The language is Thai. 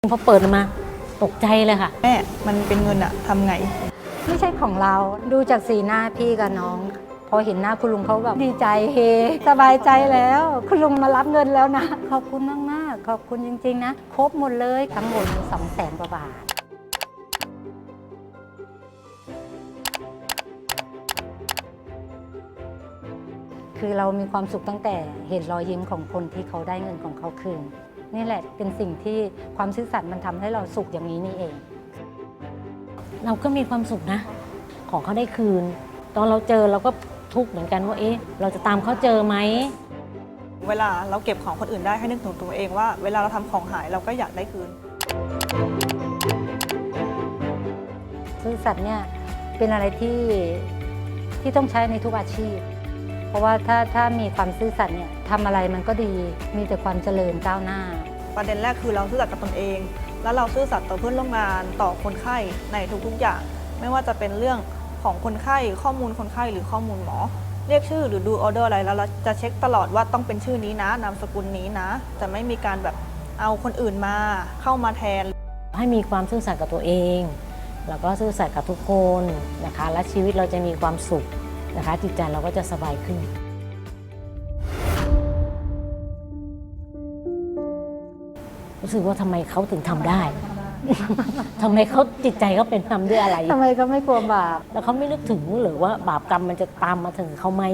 พอเปิดมาตกใจเลยค่ะ แม่ มันเป็นเงินอะทำไง ไม่ใช่ของเราดูจากสีหน้าพี่กับน้อง พอเห็นหน้าคุณลุงเขาแบบดีใจเฮสบายใจแล้ว คุณลุงมารับเงินแล้วนะ ขอบคุณมาก ๆ ขอบคุณจริง ๆ นะ ครบหมดเลยทั้งหมดสองแสนกว่าบาทคือเรามีความสุขตั้งแต่เห็นรอยยิ้มของคนที่เขาได้เงินของเขาคืน นี่แหละเป็นสิ่งที่ความซื่อสัตย์มันทำให้เราสุขอย่างนี้นี่เอง เราก็มีความสุขนะ ของเขาได้คืน ตอนเราเจอเราก็ทุกข์เหมือนกันว่าเอ๊ะเราจะตามเขาเจอไหมเวลาเราเก็บของคนอื่นได้ให้นึกถึงตัวเองว่าเวลาเราทำของหายเราก็อยากได้คืนซื่อสัตย์เนี่ยเป็นอะไรที่ที่ต้องใช้ในทุกอาชีพ เพราะว่าถ้าถ้ามีความซื่อสัตย์เนี่ยทำอะไรมันก็ดีมีแต่ความเจริญก้าวหน้า ประเด็นแรกคือเราซื่อสัตย์กับตนเอง แล้วเราซื่อสัตย์ต่อเพื่อนร่วมงานต่อคนไข้ในทุกๆอย่าง ไม่ว่าจะเป็นเรื่องของคนไข้ข้อมูลคนไข้หรือข้อมูลหมอ เรียกชื่อหรือดูออเดอร์อะไรแล้วเราจะเช็คตลอดว่าต้องเป็นชื่อนี้นะนามสกุลนี้นะ จะไม่มีการแบบเอาคนอื่นมาเข้ามาแทน ให้มีความซื่อสัตย์กับตัวเอง แล้วก็ซื่อสัตย์กับทุกคนนะคะ และชีวิตเราจะมีความสุข นะคะ จิตใจเราก็จะสบายขึ้น รู้สึกว่าทำไมเขาถึงทำได้ ทำไมเขาจิตใจเขาเป็นทำด้วยอะไร ทำไมก็ไม่กลัวบาป แล้วเขาไม่นึกถึงหรือว่าบาปกรรมมันจะตามมาถึงเขาไหม